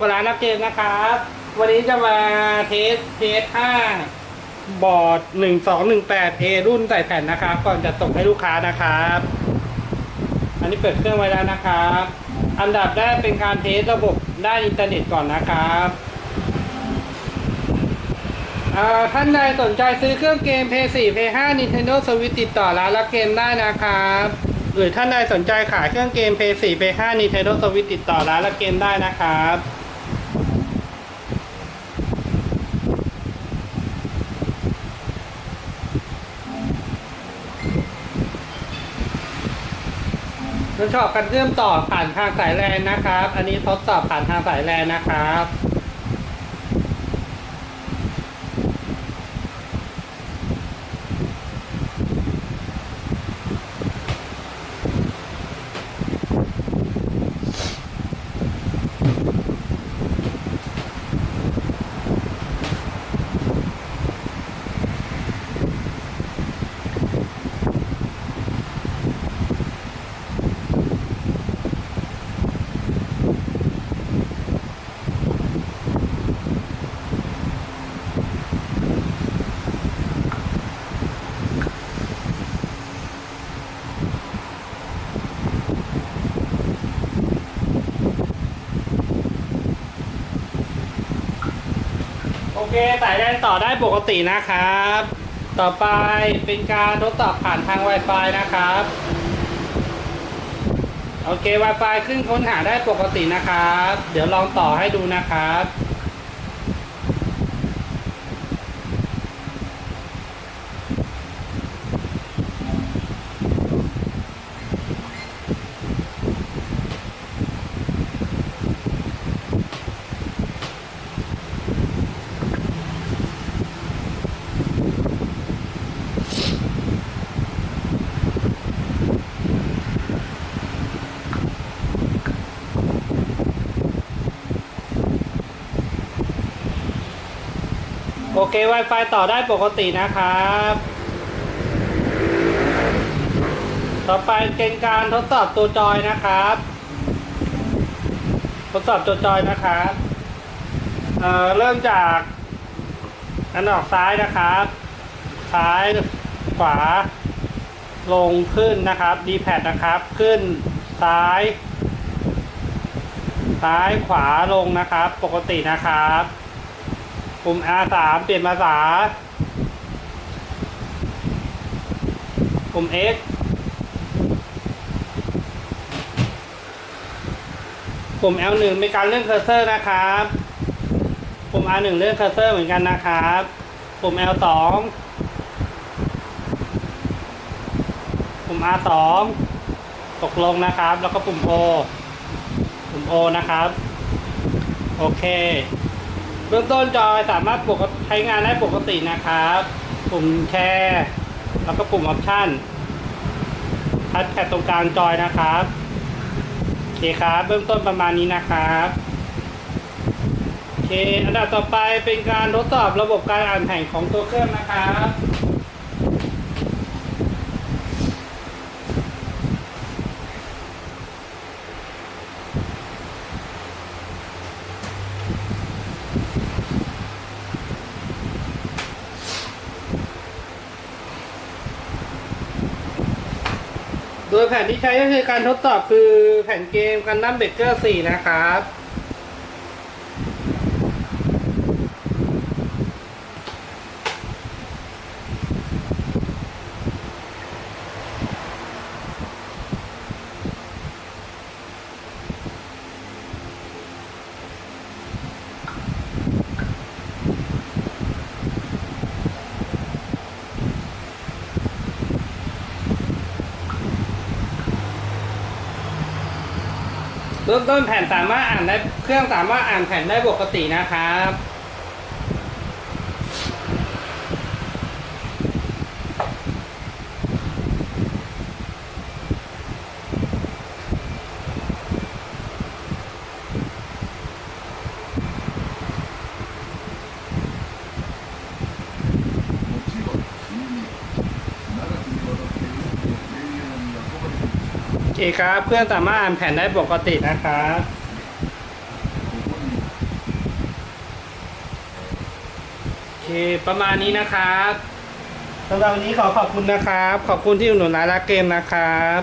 เวลานับเกมนะครับ วันนี้จะมาเทสเทสห้าบอร์ดหนึ่งสองหนึ่งแปดเอรุ่นใส่แผ่นนะครับ ก่อนจะส่งให้ลูกค้านะครับ อันนี้เปิดเครื่องไว้แล้วนะครับ อันดับแรกเป็นการเทสระบบด้านอินเทอร์เน็ตก่อนนะครับอ่าท่านใดสนใจซื้อเครื่องเกม Play 4 Play 5 Nintendo Switch ติดต่อร้านรับเกมได้นะครับ หรือท่านใดสนใจขายเครื่องเกม Play 4 Play 5 Nintendo Switch ติดต่อร้านรับเกมได้นะครับ ทดสอบการเชื่อมต่อผ่านทางสายแลนนะครับ อันนี้ทดสอบผ่านทางสายแลนนะครับ โอเคสายแดนต่อได้ปกตินะครับ ต่อไปเป็นการทดสอบผ่านทาง Wi-Fi นะครับ โอเค Wi-Fi ขึ้นค้นหาได้ปกตินะครับ เดี๋ยวลองต่อให้ดูนะครับ โอเค Wi-Fi ต่อได้ปกตินะครับ ต่อไปเป็นการทดสอบตัวจอยนะครับ ทดสอบตัวจอยนะครับเอ่อเริ่มจากอันออกซ้ายนะครับ ซ้ายขวา ลงขึ้นนะครับ d p a d นะครับ ขึ้นซ้าย ซ้ายขวาลงนะครับ ปกตินะครับ ปุ่ม R3 เปลี่ยนภาษา ปุ่ม X ปุ่ม L1 เป็นการเลื่อนเคอร์เซอร์นะครับ ปุ่ม R1 เลื่อนเคอร์เซอร์เหมือนกันนะครับ ปุ่ม L2 ปุ่ม R2 ตกลงนะครับ แล้วก็ปุ่ม O ปุ่ม O นะครับ โอเค เบื้องต้นจอยสามารถปกใช้งานได้ปกตินะครับปุ่มแชร์ แล้วก็ปุ่มออปชั่นทัชแพดตรงกลางจอยนะครับโอเคครับเบื้องต้นประมาณนี้นะครับโอเคอันดับต่อไปเป็นการทดสอบระบบการอ่านแผ่นของตัวเครื่องนะครับ โดยแผ่นที่ใช้ก็คือการทดสอบคือแผ่นเกมกันดั้มเบเกอร์4นะครับ เริ่มต้นแผ่นสามารถอ่านได้เครื่องสามารถอ่านแผ่นได้ปกตินะครับ เคครับเพื่อนสามารถอ่านแผ่นได้ปกตินะครับโอเคประมาณนี้นะครับสำหรับวันนี้ขอขอบคุณนะครับ ขอบคุณที่อุดหนุนร้านรักเกมนะครับ